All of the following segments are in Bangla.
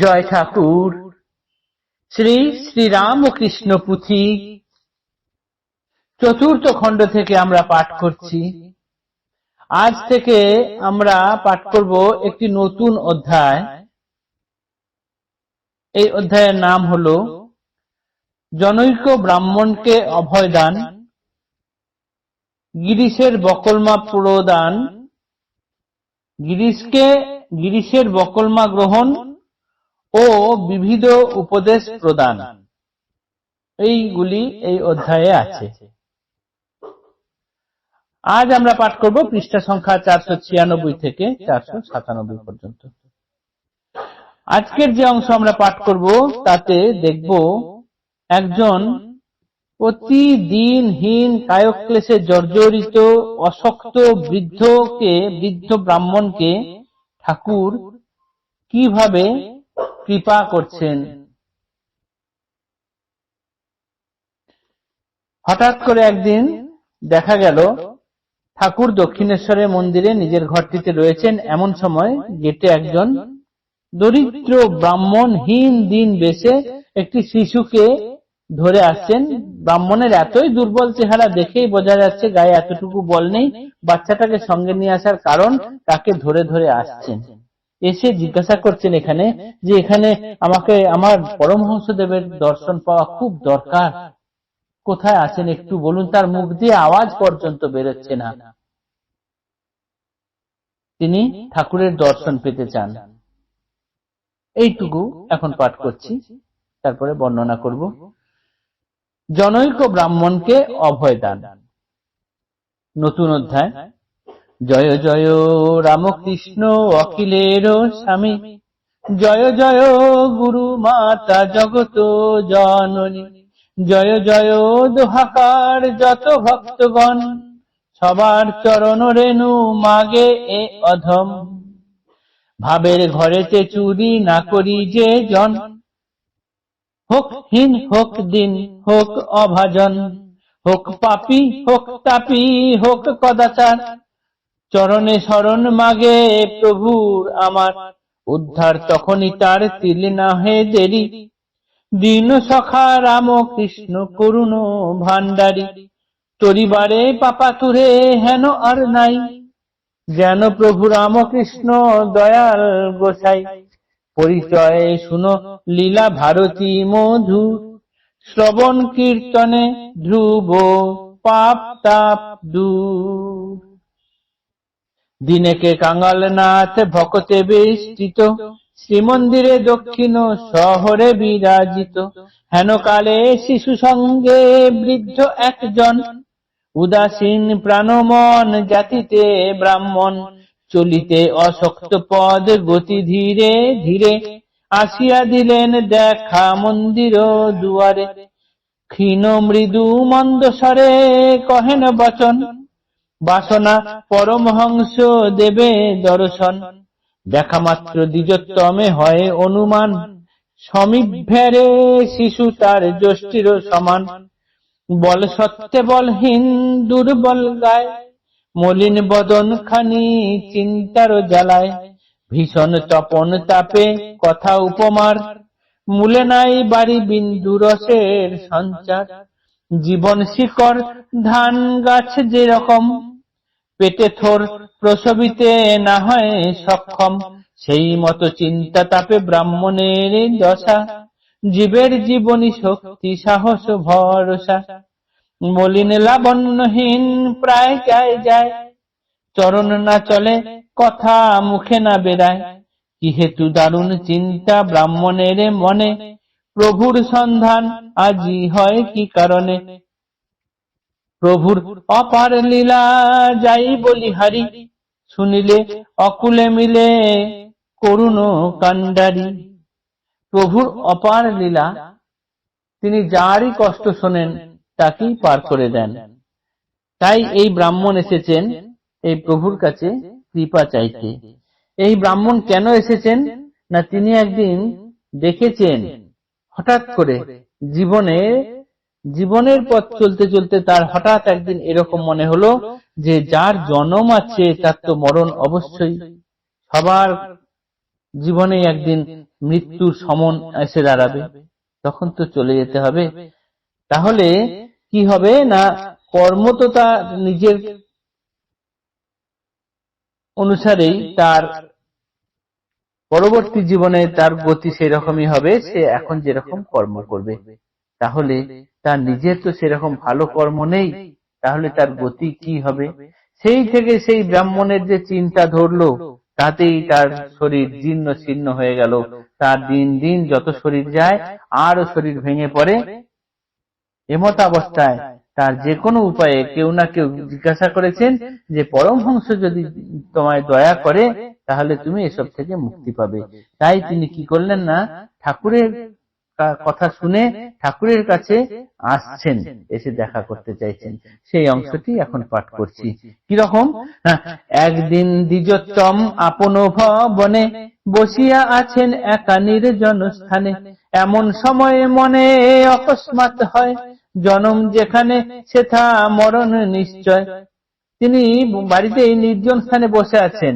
জয় ঠাকুর। শ্রী শ্রী রামকৃষ্ণ পুঁথি চতুর্থ খণ্ড থেকে আমরা পাঠ করছি। আজ থেকে আমরা পাঠ করব একটি নতুন অধ্যায়। এই অধ্যায়ের নাম হল, জনৈক ব্রাহ্মণকে অভয়দান গিরিশের বকলমা প্রদান গিরিশকে, গিরিশের বকলমা গ্রহণ ও বিবিধ উপদেশ প্রদান। এইগুলি এই অধ্যায়ে আছে। আজ আমরা পাঠ করব পৃষ্ঠা সংখ্যা চারশো ছিয়ানব্বই থেকে চারশো সাতানব্বই পর্যন্ত। আজকের যে অংশ আমরা পাঠ করব, তাতে দেখব একজন প্রতিদিনহীন কায়ক্লেশে জর্জরিত অশক্ত বৃদ্ধকে, বৃদ্ধ ব্রাহ্মণকে ঠাকুর কীভাবে কৃপা করছেন। হঠাৎ করে একদিন দেখা গেল, ঠাকুর দক্ষিণেশ্বরের মন্দিরে নিজের ঘরটিতে রয়েছেন। এমন সময় গেটে একজন দরিদ্র ব্রাহ্মণহীন দিন বেশে একটি শিশুকে ধরে আসছেন। ব্রাহ্মণের এতই দুর্বল চেহারা দেখেই বোঝা যাচ্ছে গায়ে এতটুকু বল নেই। বাচ্চাটাকে সঙ্গে নিয়ে আসার কারণ তাকে ধরে ধরে আসছেন। এসে জিজ্ঞাসা করছেন এখানে যে এখানে আমাকে আমার পরমহংস দেবের দর্শন পাওয়া খুব দরকার। কোথায় আছেন একটু বলুন, তার মুখ দিয়ে আওয়াজ পর্যন্ত বেরোচ্ছে না। তিনি ঠাকুরের দর্শন পেতে চান। এইটুকু এখন পাঠ করছি, তারপরে বর্ণনা করব। জনৈক ব্রাহ্মণকে অভয় দান। নতুন অধ্যায়। জয় জয় রামকৃষ্ণ অখিলের স্বামী। জয় জয় গুরু মাতা জগত জননী। জয় জয় দোহাকার যত ভক্তগণ। সবার চরণ রেণু মাগে এ অধম। ভাবের ঘরেতে চুরি না করি যে জন। হোক হীন, হোক দিন, হোক অভাজন। হোক পাপি, হোক তাপি, হোক কদাচার। চরণে শরণ মাগে প্রভুর আমার। উদ্ধার তখনই তার তিল না হে দেরি। দীন সখা রাম কৃষ্ণ করুণ ভান্ডারী তরিবারে পাপাতুরে হেন আর নাই। যেন প্রভু রামকৃষ্ণ দয়াল গোসাই। পরিচয় শুনো লীলা ভারতী মধু। শ্রবণ কীর্তনে ধ্রুব পাপ তাপ দূর। দিনেকে কাঙ্গাল নাথ ভকতে বেষ্টিত, শ্রীমন্দিরে দক্ষিণ শহরে বিরাজিত। হেন কালে শিশু সঙ্গে বৃদ্ধ একজন, উদাসীন প্রাণমন জাতিতে ব্রাহ্মণ। চলিতে অশক্ত পদ গতি ধীরে ধীরে আসিয়া দিলেন দেখা মন্দির দুয়ারে। ক্ষীণ মৃদু মন্দস্বরে কহেন বচন বাসনা পরমহংস দেবে দর্শন। দেখা মাত্র দ্বিজোত্তমে হয় অনুমান। সমীভ্যারে শিশু তার জ্যোষ্ঠীর সমান। বল সত্যে বলহীন দুর্বল গায়। মলিন বদন খানি চিন্তার জ্বালায়। ভীষণ তপন তাপে কথা উপমার। মূলে নাই বাড়ি বিন্দু রসের সঞ্চার। জীবন শিকড়, ধান গাছ যেরকম, পেটে থোর প্রসবিতে না হয় সক্ষম, সেই মতো চিন্তা তাপে ব্রাহ্মণের দশা। জীবের জীবনী শক্তি, সাহস, ভরসা, মলিন লাবণ্যহীন প্রায় যায় যায়। চরণ না চলে, কথা মুখে না বেড়ায়, কি হেতু দারুণ চিন্তা ব্রাহ্মণের মনে। প্রভুর সন্ধান আজি হয় কি কারণে? প্রভুর অপার লীলা যাই বলি হারি, শুনিলে অকুলে মিলে করুণ কান্ডারি প্রভুর অপার লীলা, তিনি যারই কষ্ট শোনেন, তাকেই পার করে দেন। তাই এই ব্রাহ্মণ এসেছেন, এই প্রভুর কাছে কৃপা চাইতে। এই ব্রাহ্মণ কেন এসেছেন, না তিনি একদিন দেখেছেন? হঠাৎ করে জীবনে, জীবনের পথ চলতে চলতে তার হঠাৎ একদিন এরকম মনে হলো যে যার জন্ম আছে তার তো মরণ অবশ্যই। সবার জীবনে একদিন মৃত্যুর সমন এসে দাঁড়াবে। তখন তো চলে যেতে হবে। তাহলে কি হবে না কর্ম তো তার নিজের অনুসারেই তার পরবর্তী জীবনে তার গতি সেরকমই হবে, সে এখন যেরকম কর্ম করবে। তাহলে তার নিজের তো সেরকম ভালো কর্ম নেই, তাহলে তার গতি কি হবে? সেই থেকে সেই ব্রাহ্মণের যে চিন্তা ধরলো, তাতেই তার শরীর জীর্ণ ছিন্ন হয়ে গেল। তার দিন দিন যত শরীর যায় আরও শরীর ভেঙে পড়ে। এমত অবস্থায় তার যে কোনো উপায়ে কেউ না কেউ জিজ্ঞাসা করেছেন যে, পরমহংস যদি তোমায় দয়া করে তাহলে তুমি এসব থেকে মুক্তি পাবে। তাই তিনি কি করলেন না? ঠাকুরের কথা শুনে ঠাকুরের কাছে আসছেন, এসে দেখা করতে চাইছেন। সেই অংশটি এখন পাঠ করছি। কীরকম? একদিন দ্বিজোত্তম আপন ভবনে বসিয়া আছেন একা নির্জন স্থানে। এমন সময়ে মনে অকস্মাৎ হয়, জনম যেখানে সেথা মরণ নিশ্চয়। তিনি বাড়িতে এই নির্জন স্থানে বসে আছেন।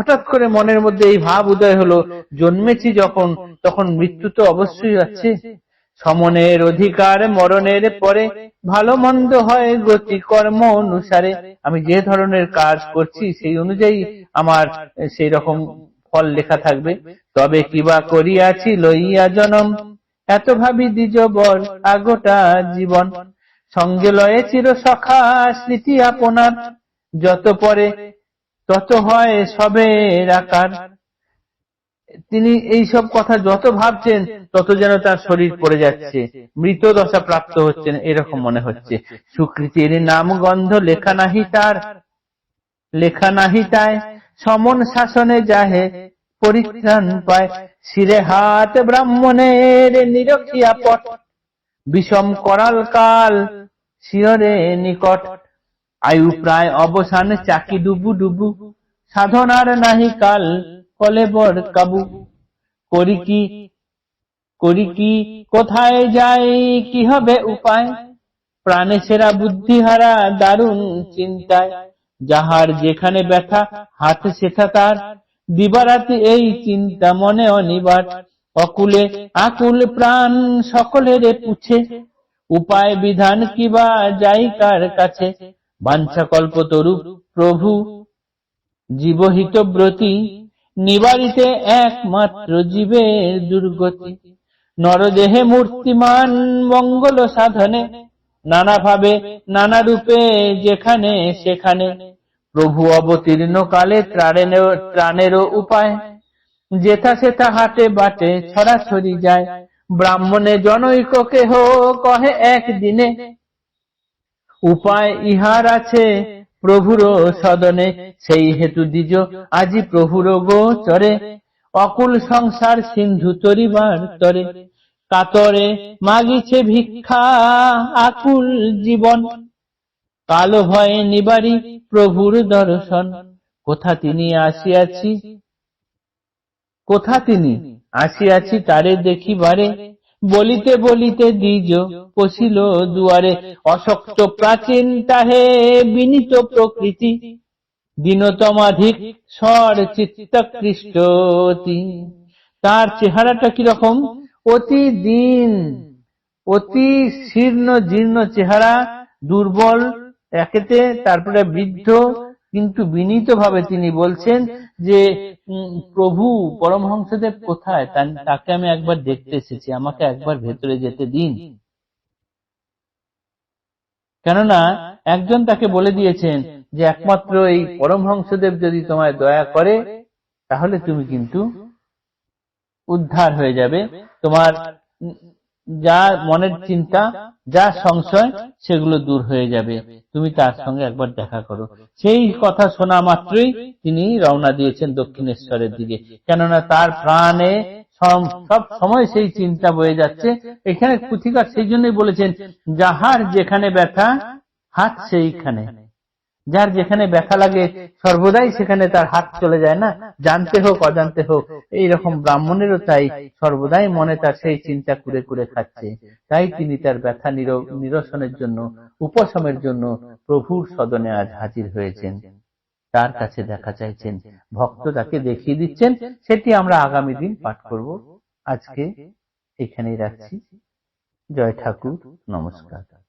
হঠাৎ করে মনের মধ্যে এই ভাব উদয় হলো জন্মেছি যখন তখন মৃত্যু তো অবশ্যই আছে। সমনের অধিকার মরণের পরে ভালো মন্দ হয় গতি কর্ম অনুসারে আমি যে ধরনের কাজ করছি সেই অনুযায়ী আমার সেই রকম ফল লেখা থাকবে। তবে কিবা করিয়াছি লইয়া জনম। এত ভাবি দ্বিজ বর আগোটা জীবন। সঙ্গে লয়ে চির সখা স্মৃতি আপনার। যত পরে তত হয় সবের আকার। তিনি এই সব কথা যত ভাবছেন, তত যেন তার শরীর পড়ে যাচ্ছে। মৃত দশা প্রাপ্ত হচ্ছেন, এরকম মনে হচ্ছে। সুকৃতির নাম গন্ধ লেখা নাহি তার। লেখা নাহি তাই। সমন শাসনে যাহে, পরিত্রাণ পায়। শিরে হাত ব্রাহ্মণের নিরক্ষিয়া পট বিষম করাল কাল, শিয়রে নিকট। আয়ু প্রায় অবসান, চাকি ডুবু ডুবু। সাধনার নাহি কাল কলেবর কাবু। করি কি করি কি, কোথায় যাই, কি হবে উপায়? প্রাণে সেরা বুদ্ধিহারা, দারুণ চিন্তায়। যাহার যেখানে ব্যথা, হাত সেথা তার। দিবারাতি এই চিন্তা মনে অনিবার। অকুলে আকুল প্রাণ সকলের পুছে। উপায় বিধান কিবা যাই কার কাছে? বাঞ্ছা কল্প তরু প্রভু, জীবহিতব্রতী, নিবারিতে একমাত্র জীবের দুর্গতি। নরদেহে মূর্তিমান মঙ্গল সাধনে, নানাভাবে নানা রূপে যেখানে, সেখানে। প্রভু অবতীর্ণ কালে ত্রাণের, ত্রাণেরও উপায়। যেথা সেথা হাটে বাটে ছড়াছড়ি যায়। ব্রাহ্মণে জনৈক কেহ কহে একদিনে উপায় ইহার আছে। প্রভুর সদনে সেই হেতু দ্বিজ। আজি প্রভুর গোচরে। অকুল সংসার সিন্ধু তরিবার তরে। কাতরে মাগিছে ভিক্ষা আকুল জীবন। কালো ভয়ে নিবারি প্রভুর দর্শন। কোথা তিনি আসিয়াছি? কোথা তিনি আসিয়াছি তারে দেখিবারে? বলিতে বলিতে দ্বিজ পশিল দুয়ারে, অশক্ত প্রাচীন তাহে বিনীত প্রকৃতি, দীনতমাধিক স্বর চিত্তকৃষ্টতি। তার চেহারাটা কীরকম অতি দিন, অতি শীর্ণ জীর্ণ চেহারা, দুর্বল, একেতে তারপরে বৃদ্ধ, কিন্তু বিনীত ভাবে তিনি বলছেন যে প্রভু পরমহংসদেব কোথায়? তাকে আমি একবার দেখতে এসেছি। আমাকে একবার ভেতরে যেতে দিন। কেননা, একজন তাকে বলে দিয়েছেন যে, একমাত্র এই পরমহংসদেব যদি তোমায় দয়া করে, তাহলে তুমি কিন্তু উদ্ধার হয়ে যাবে। তোমার যা মনের চিন্তা যা সংশয়, সেগুলো দূর হয়ে যাবে। তুমি তার সঙ্গে একবার দেখা করো। সেই কথা শোনা মাত্রই তিনি রওনা দিয়েছেন দক্ষিণেশ্বরের দিকে। কেননা তার প্রাণে সব সময় সেই চিন্তা বয়ে যাচ্ছে। এখানে পুথিকার সেই জন্যই বলেছেন, যাহার যেখানে ব্যথা, হাত সেইখানে। যার যেখানে ব্যথা লাগে সর্বদাই সেখানে তার হাত চলে যায় না। জানতে হোক, অজান্তে হোক, এইরকম ব্রাহ্মণেরও তাই সর্বদাই মনে তার সেই চিন্তা কুরে কুরে খাচ্ছে। তাই তিনি তার ব্যথা নিরসনের জন্য, উপশমের জন্য প্রভুর সদনে আজ হাজির হয়েছেন। তার কাছে দেখা চাইছেন, ভক্ত তাকে দেখিয়ে দিচ্ছেন, সেটি আমরা আগামী দিন পাঠ করব। আজকে এখানেই রাখছি। জয় ঠাকুর, নমস্কার।